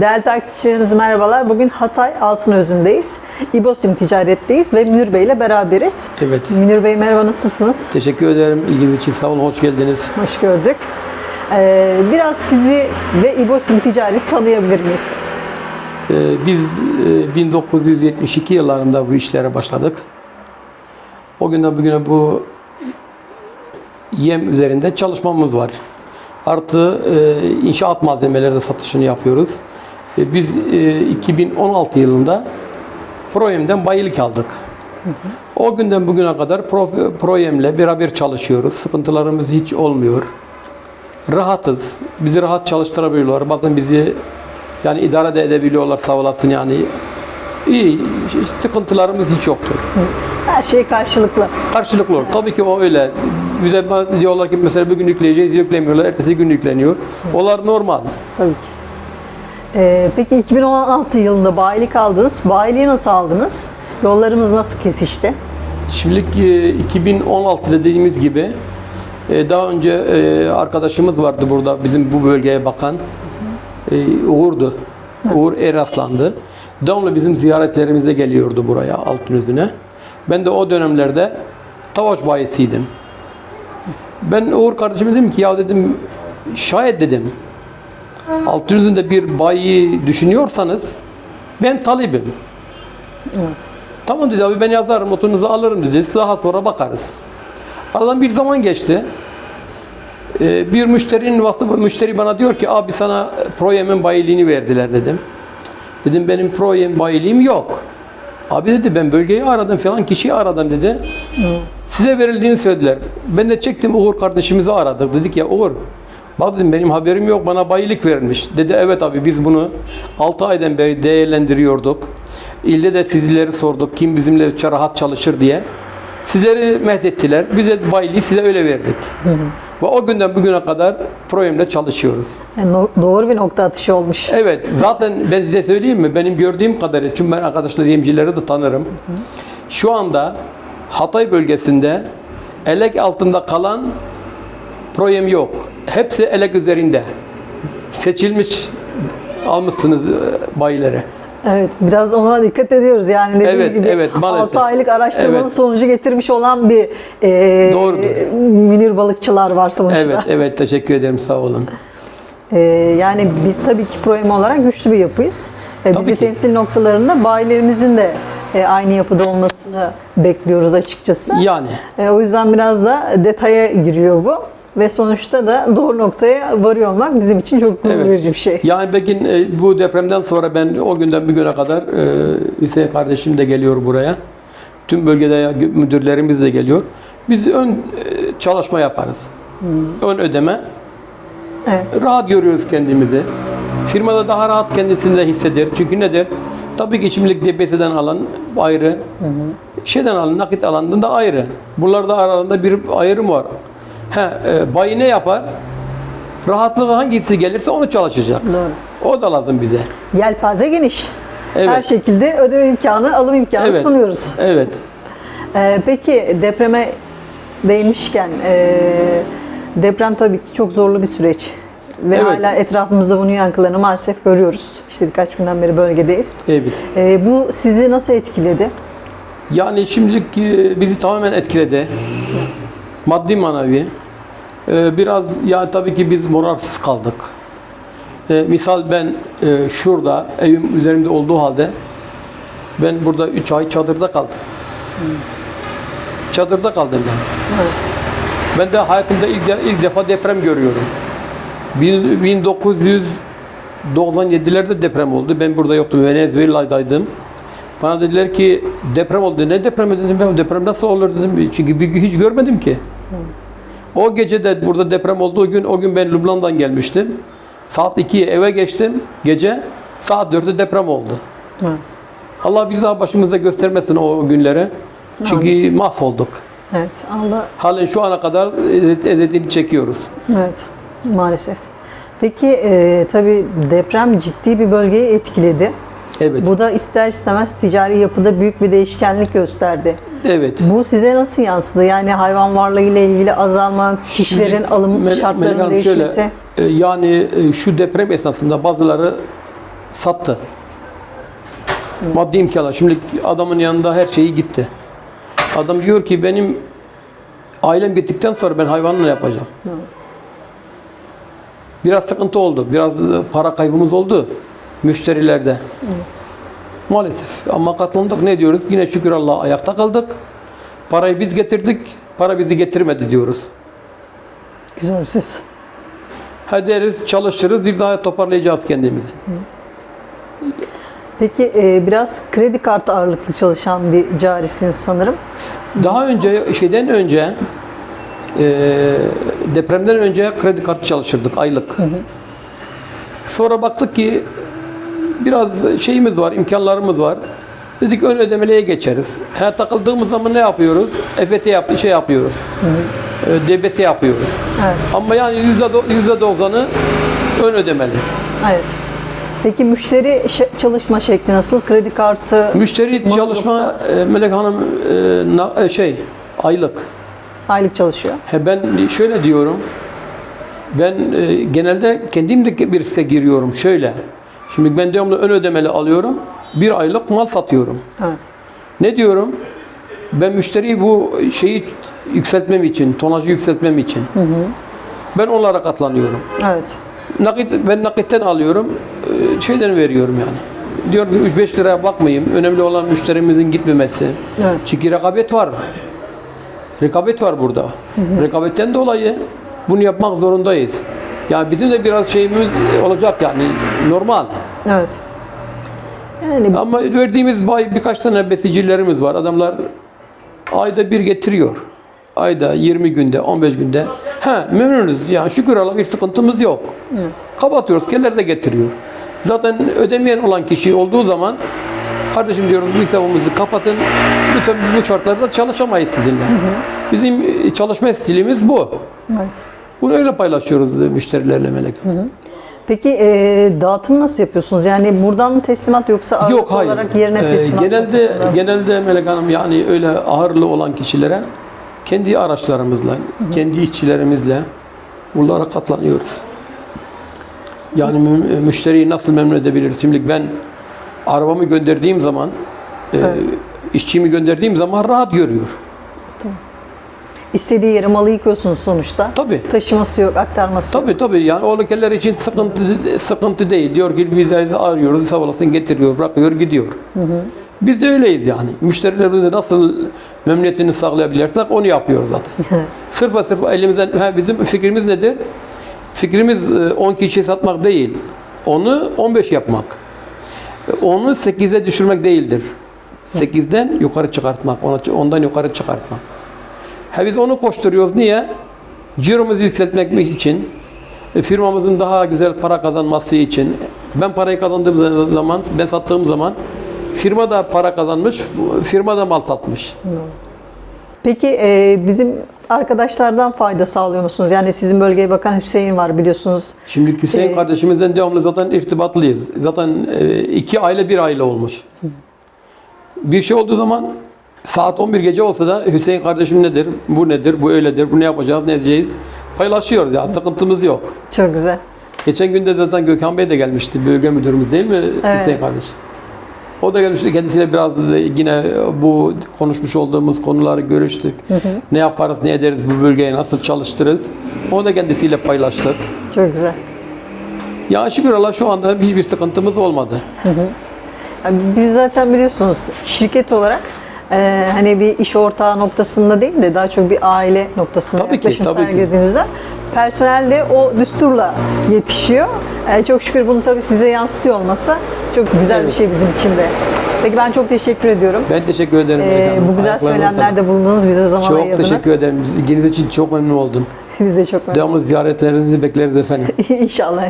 Değerli takipçilerimiz merhabalar. Bugün Hatay Altınözü'ndeyiz. İbosim Ticaret'teyiz ve Münir Bey ile beraberiz. Evet. Münir Bey merhaba nasılsınız? Teşekkür ederim ilginiz için. Sağ olun, hoş geldiniz. Hoş gördük. Ee, biraz sizi ve İbosim Ticaret tanıyabilir miyiz? Ee, biz e, 1972 yıllarında bu işlere başladık. O günden bugüne bu yem üzerinde çalışmamız var. Artı e, inşaat malzemeleri de satışını yapıyoruz. E, biz e, 2016 yılında Proyem'den bayilik aldık. O günden bugüne kadar Pro- Proyem'le beraber çalışıyoruz. Sıkıntılarımız hiç olmuyor. Rahatız. Bizi rahat çalıştırabiliyorlar. Bazen bizi yani idare de edebiliyorlar sağ olasın yani. İyi. Sıkıntılarımız hiç yoktur. Her şey karşılıklı. Karşılıklı olur. Tabii ki o öyle. Bize diyorlar ki mesela bugün yükleyeceğiz, yüklemiyorlar. Ertesi gün yükleniyor. Onlar normal. Tabii ki. Ee, peki 2016 yılında bayilik aldınız. Bayiliği nasıl aldınız? Yollarımız nasıl kesişti? Şimdilik e, 2016'da dediğimiz gibi e, daha önce e, arkadaşımız vardı burada bizim bu bölgeye bakan e, Uğur'du. Uğur Eraslan'dı. Devamlı bizim ziyaretlerimize geliyordu buraya Altınözü'ne. Ben de o dönemlerde Tavaş bayisiydim. Ben Uğur kardeşime dedim ki ya dedim şayet dedim Altınözü'nde bir bayi düşünüyorsanız ben talibim. Evet. Tamam dedi abi ben yazarım notunuzu alırım dedi. Daha sonra bakarız. Aradan bir zaman geçti. Ee, bir müşterinin vasfı müşteri bana diyor ki abi sana Proyem'in bayiliğini verdiler dedim. Dedim benim Proyem bayiliğim yok. Abi dedi ben bölgeyi aradım falan kişiyi aradım dedi. Size verildiğini söylediler. Ben de çektim Uğur kardeşimizi aradık. Dedik ya Uğur bak dedim benim haberim yok bana bayilik verilmiş. Dedi evet abi biz bunu 6 aydan beri değerlendiriyorduk. İlde de sizleri sorduk kim bizimle rahat çalışır diye. Sizleri mehdettiler. Biz de bayiliği size öyle verdik. Ve o günden bugüne kadar Proyem'de çalışıyoruz. Yani no- doğru bir nokta atışı olmuş. Evet, zaten ben size söyleyeyim mi? Benim gördüğüm kadarıyla, çünkü ben arkadaşlar yemcileri de tanırım. Şu anda Hatay bölgesinde elek altında kalan proyem yok. Hepsi elek üzerinde. Seçilmiş almışsınız e, bayileri. Evet, biraz ona dikkat ediyoruz. Yani dediğiniz Evet, gibi evet, maalesef. 6 aylık araştırmanın Evet. sonucu getirmiş olan bir e, Doğrudur. münir balıkçılar var sonuçta. Evet, evet teşekkür ederim sağ olun. E, yani biz tabii ki Proem olarak güçlü bir yapıyız. E, Tabii bizi ki. temsil noktalarında bayilerimizin de e, aynı yapıda olmasını bekliyoruz açıkçası. Yani E, o yüzden biraz da detaya giriyor bu. Ve sonuçta da doğru noktaya varıyor olmak bizim için çok gurur Evet. verici bir şey. Yani peki e, bu depremden sonra ben o günden bugüne kadar e, Hüseyin kardeşim de geliyor buraya. Tüm bölgede müdürlerimiz de geliyor. Biz ön e, çalışma yaparız. Ön ödeme. Evet. Rahat görüyoruz kendimizi. Firmada daha rahat kendisini de hisseder. Çünkü nedir? Tabii ki şimdilik DBS'den alan ayrı. Şeyden alan, nakit alandan da ayrı. Bunlarda aralarında bir ayrım var. He, e, bayi ne yapar? Rahatlığı hangisi gelirse onu çalışacak. Doğru. O da lazım bize. Yelpaze geniş. Evet. Her şekilde ödeme imkanı, alım imkanı Evet. sunuyoruz. Evet. Ee, peki depreme değinmişken e, deprem tabii ki çok zorlu bir süreç. Ve Evet. hala etrafımızda bunun yankılarını maalesef görüyoruz. İşte birkaç günden beri bölgedeyiz. Evet. Ee, bu sizi nasıl etkiledi? Yani şimdilik e, bizi tamamen etkiledi. Maddi manevi. E, Biraz ya tabii ki biz moralsiz kaldık. E, misal ben e, şurada evim üzerimde olduğu halde ben burada 3 ay çadırda kaldım. Çadırda kaldım ben. Evet. Ben de hayatımda ilk, de- ilk defa deprem görüyorum. Bin- 1997'lerde deprem oldu. Ben burada yoktum. Venezuela'daydım. Bana dediler ki deprem oldu. Ne depremi dedim ben deprem nasıl olur dedim. Çünkü bir hiç görmedim ki. O gece de burada deprem olduğu gün o gün ben Lübnan'dan gelmiştim. Saat 2'ye eve geçtim gece. Saat 4'te deprem oldu. Evet. Allah bir daha başımıza göstermesin o günlere. Çünkü mahvolduk. Evet. Allah Halen şu ana kadar ezet- ezetini çekiyoruz. Evet, maalesef. Peki e, tabii deprem ciddi bir bölgeyi etkiledi. Evet. Bu da ister istemez ticari yapıda büyük bir değişkenlik gösterdi. Evet. Bu size nasıl yansıdı? Yani hayvan varlığı ile ilgili azalma, kişilerin Şimdi alım Mel- şartlarının Hanım değişmesi. Şöyle, e, yani e, şu deprem esnasında bazıları sattı. Maddi imkanlar. Şimdi adamın yanında her şeyi gitti. Adam diyor ki benim ailem gittikten sonra ben hayvanla yapacağım? Biraz sıkıntı oldu. Biraz e, para kaybımız oldu müşterilerde. Maalesef. Ama katlandık. Ne diyoruz? Yine şükür Allah'a ayakta kaldık. Parayı biz getirdik. Para bizi getirmedi diyoruz. Güzel söz. Ha deriz, çalışırız, bir daha toparlayacağız kendimizi. Peki e, biraz kredi kartı ağırlıklı çalışan bir carisiniz sanırım. Daha önce, şeyden önce, e, depremden önce kredi kartı çalışırdık aylık. Sonra baktık ki biraz şeyimiz var, imkanlarımız var. Dedik ön ödemeleye geçeriz. Ha, takıldığımız zaman ne yapıyoruz? EFT yap, şey yapıyoruz. E, DBS yapıyoruz. Evet. Ama yani yüzde yüzde doksanı ön ödemeli. Evet. Peki müşteri çalışma şekli nasıl? Kredi kartı Müşteri çalışma e, Melek Hanım e, na- e, şey aylık. aylık çalışıyor. He ben şöyle diyorum. Ben e, genelde kendim de bir site giriyorum şöyle. Şimdi ben devamlı ön ödemeli alıyorum. Bir aylık mal satıyorum. Evet. Ne diyorum? Ben müşteriyi bu şeyi yükseltmem için, tonajı yükseltmem için. Ben onlara katlanıyorum. Evet. Nakit, ben nakitten alıyorum, e, şeyden veriyorum yani. Diyorum ki 3-5 liraya bakmayayım. Önemli olan müşterimizin gitmemesi. Evet. Çünkü rekabet var. Rekabet var burada. Rekabetten dolayı bunu yapmak zorundayız. Yani bizim de biraz şeyimiz olacak yani normal. Evet. Yani Ama verdiğimiz bay birkaç tane besicilerimiz var. Adamlar ayda bir getiriyor. Ayda 20 günde, 15 günde. He memnunuz. Yani şükür Allah'a bir sıkıntımız yok. Evet. Kapatıyoruz. Keller de getiriyor. Zaten ödemeyen olan kişi olduğu zaman kardeşim diyoruz bu hesabımızı kapatın. Lütfen bu şartlarda çalışamayız sizinle. Bizim e, çalışma stilimiz bu. evet. Bunu öyle paylaşıyoruz e, müşterilerle Melek Hanım. Peki e, dağıtım nasıl yapıyorsunuz? Yani buradan mı teslimat yoksa ağırlıklı Yok hayır. olarak yerine Ee, teslimat genelde noktasında mı? genelde Melek Hanım yani öyle ağırlı olan kişilere kendi araçlarımızla, kendi işçilerimizle bunlara katlanıyoruz. Yani mü- müşteriyi nasıl memnun edebiliriz? Şimdi ben arabamı gönderdiğim zaman, e, işçimi gönderdiğim zaman rahat görüyor. İstediği yere malı yıkıyorsunuz sonuçta. Tabii. Taşıması yok, aktarması yok. Tabii tabii yani o ülkeler için sıkıntı sıkıntı değil. Diyor ki biz arıyoruz, sağ olasın getiriyor, bırakıyor, gidiyor. Biz de öyleyiz yani. Müşterilerimize nasıl memnuniyetini sağlayabilirsek onu yapıyoruz zaten. sırf ve sırf elimizden, ha, bizim fikrimiz nedir? Fikrimiz e, 10 kişi satmak değil. Onu 15 yapmak. E, Onu 8'e düşürmek değildir. 8'den yukarı çıkartmak, ondan yukarı çıkartmak. Ha biz onu koşturuyoruz. Niye? Ciromuzu yükseltmek için, e, firmamızın daha güzel para kazanması için. Ben parayı kazandığım zaman, ben sattığım zaman firma da para kazanmış, firma da mal satmış. Peki e, bizim arkadaşlardan fayda sağlıyor musunuz? Yani sizin bölgeye bakan Hüseyin var biliyorsunuz. Şimdi Hüseyin Ee, kardeşimizden devamlı zaten irtibatlıyız. Zaten e, iki aile bir aile olmuş. Bir şey olduğu zaman saat 11 gece olsa da Hüseyin kardeşim nedir, bu nedir, bu öyledir, bu ne yapacağız, ne edeceğiz paylaşıyoruz ya sıkıntımız yok. Çok güzel. Geçen günde zaten Gökhan Bey de gelmişti, bölge müdürümüz değil mi Evet. Hüseyin kardeş? O da gelmişti, kendisiyle biraz yine bu konuşmuş olduğumuz konuları görüştük. Ne yaparız, ne ederiz, bu bölgeyi nasıl çalıştırırız. Onu da kendisiyle paylaştık. Çok güzel. Ya şükür Allah şu anda hiçbir sıkıntımız olmadı. Yani Biz zaten biliyorsunuz şirket olarak e, hani bir iş ortağı noktasında değil de daha çok bir aile noktasında Tabii ki, yaklaşım tabii ki. sergilediğimizde personel de o düsturla yetişiyor. E, çok şükür bunu tabii size yansıtıyor olması çok güzel bir Evet. şey bizim için de. Peki ben çok teşekkür ediyorum. Ben teşekkür ederim. Melek Hanım. bu güzel söylemlerde bulundunuz, bize zaman. Çok ayırdınız. teşekkür ederim. İlginiz için çok memnun oldum. Biz de çok memnun Devamlı ziyaretlerinizi bekleriz efendim. İnşallah.